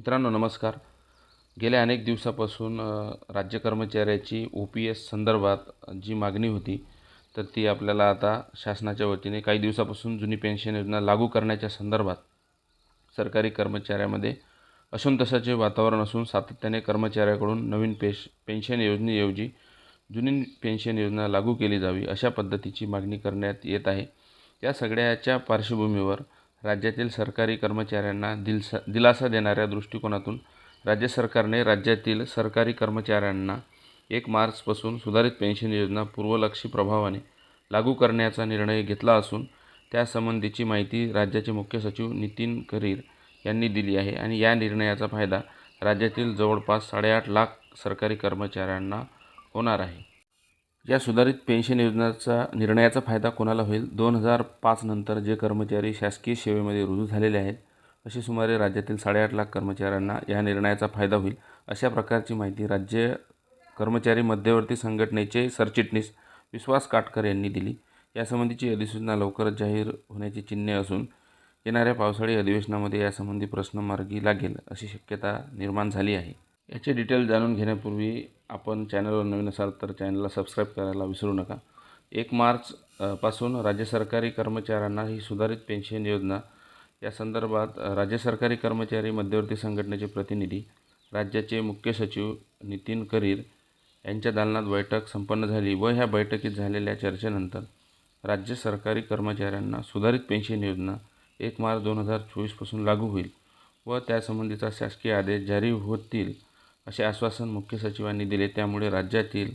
मित्रांनो नमस्कार. गेल्या अनेक दिवसापासून राज्य कर्मचाऱ्याची ओ पी एस संदर्भात जी मागणी होती तर ती आपल्याला आता शासनाच्या वतीने काही दिवसापासून जुनी पेन्शन योजना लागू करण्याच्या संदर्भात सरकारी कर्मचाऱ्यामध्ये असंतोषाचे वातावरण असून सातत्याने कर्मचाऱ्याकडून नवीन पेश पेन्शन योजनेऐवजी जुनी पेन्शन योजना लागू केली जावी अशा पद्धतीची मागणी करण्यात येत आहे. या सगळ्याच्या पार्श्वभूमीवर राज्यातील सरकारी कर्मचाऱ्यांना दिलसा दिलासा देणाऱ्या दृष्टिकोनातून राज्य सरकारने राज्यातील सरकारी कर्मचाऱ्यांना एक मार्चपासून सुधारित पेन्शन योजना पूर्वलक्षी प्रभावाने लागू करण्याचा निर्णय घेतला असून त्यासंबंधीची माहिती राज्याचे मुख्य सचिव नितीन करीर यांनी दिली आहे आणि या निर्णयाचा फायदा राज्यातील जवळपास साडेआठ लाख सरकारी कर्मचाऱ्यांना होणार आहे. या सुधारित पेन्शन योजनेचा निर्णयाचा फायदा कोणाला होईल? दोन हजार पाच नंतर जे कर्मचारी शासकीय सेवेमध्ये रुजू झालेले आहेत असे सुमारे राज्यातील साडेआठ लाख कर्मचाऱ्यांना या निर्णयाचा फायदा होईल. अशा प्रकारची माहिती राज्य कर्मचारी मध्यवर्ती संघटनेचे सरचिटणीस विश्वास काटकर यांनी दिली. यासंबंधीची अधिसूचना लवकरच जाहीर होण्याची चिन्हे असून येणाऱ्या पावसाळी अधिवेशनामध्ये यासंबंधी प्रश्न मार्गी लागेल अशी शक्यता निर्माण झाली आहे. याचे डिटेल जाणून घेण्यापूर्वी आपण चॅनलवर नवीन असाल तर चॅनलला सबस्क्राईब करायला विसरू नका. एक मार्च पासून राज्य सरकारी कर्मचाऱ्यांना ही सुधारित पेन्शन योजना या संदर्भात राज्य सरकारी कर्मचारी मध्यवर्ती संघटनेचे प्रतिनिधी राज्याचे मुख्य सचिव नितीन करीर यांच्या दालनात बैठक संपन्न झाली व ह्या बैठकीत झालेल्या चर्चेनंतर राज्य सरकारी कर्मचाऱ्यांना सुधारित पेन्शन योजना एक मार्च दोन हजार चोवीसपासून लागू होईल व त्यासंबंधीचा शासकीय आदेश जारी होतील. असे आश्वासन मुख्य सचिवांनी दिले. त्यामुळे राज्यातील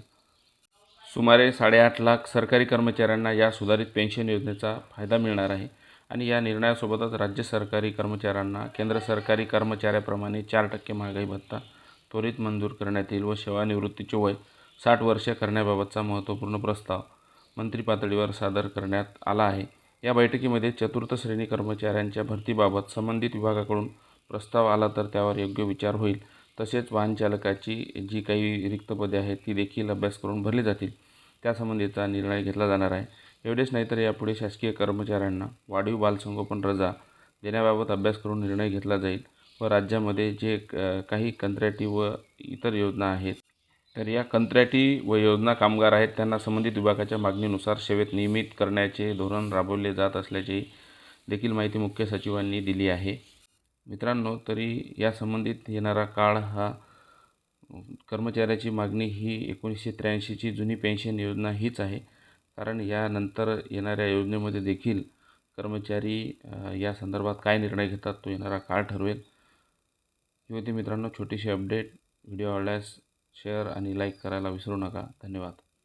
सुमारे साडेआठ लाख सरकारी कर्मचाऱ्यांना या सुधारित पेन्शन योजनेचा फायदा मिळणार आहे. आणि या निर्णयासोबतच राज्य सरकारी कर्मचाऱ्यांना केंद्र सरकारी कर्मचाऱ्याप्रमाणे चार टक्के महागाई भत्ता त्वरित मंजूर करण्यात येईल व सेवानिवृत्तीचे वय साठ वर्षे करण्याबाबतचा महत्त्वपूर्ण प्रस्ताव मंत्री पातळीवर सादर करण्यात आला आहे. या बैठकीमध्ये चतुर्थ श्रेणी कर्मचाऱ्यांच्या भरतीबाबत संबंधित विभागाकडून प्रस्ताव आला तर त्यावर योग्य विचार होईल. तसेच वाहन चालकाची जी काही रिक्त पदे आहेत ती देखील अभ्यास करून भरली जातील. त्यासंबंधीचा निर्णय घेतला जाणार आहे. एवढेच नाही तर यापुढे शासकीय कर्मचाऱ्यांना वाढीव बालसंगोपन रजा देण्याबाबत अभ्यास करून निर्णय घेतला जाईल व राज्यामध्ये जे क- काही कंत्राटी व इतर योजना आहेत तर या कंत्राटी व योजना कामगार आहेत त्यांना संबंधित विभागाच्या मागणीनुसार सेवेत नियमित करण्याचे धोरण राबवले जात असल्याची देखील माहिती मुख्य सचिवांनी दिली आहे. मित्रांनो तरी या संबंधित येणारा काळ हा कर्मचाऱ्याची मागणी ही एकोणीसशे त्र्याऐंशीची जुनी पेन्शन योजना हीच आहे. कारण यानंतर येणाऱ्या योजनेमध्ये देखील कर्मचारी या संदर्भात काय निर्णय घेतात तो येणारा काळ ठरवेल. ही होती मित्रांनो छोटीशी अपडेट व्हिडिओ आवडल्यास शेअर आणि लाईक करायला विसरू नका. धन्यवाद.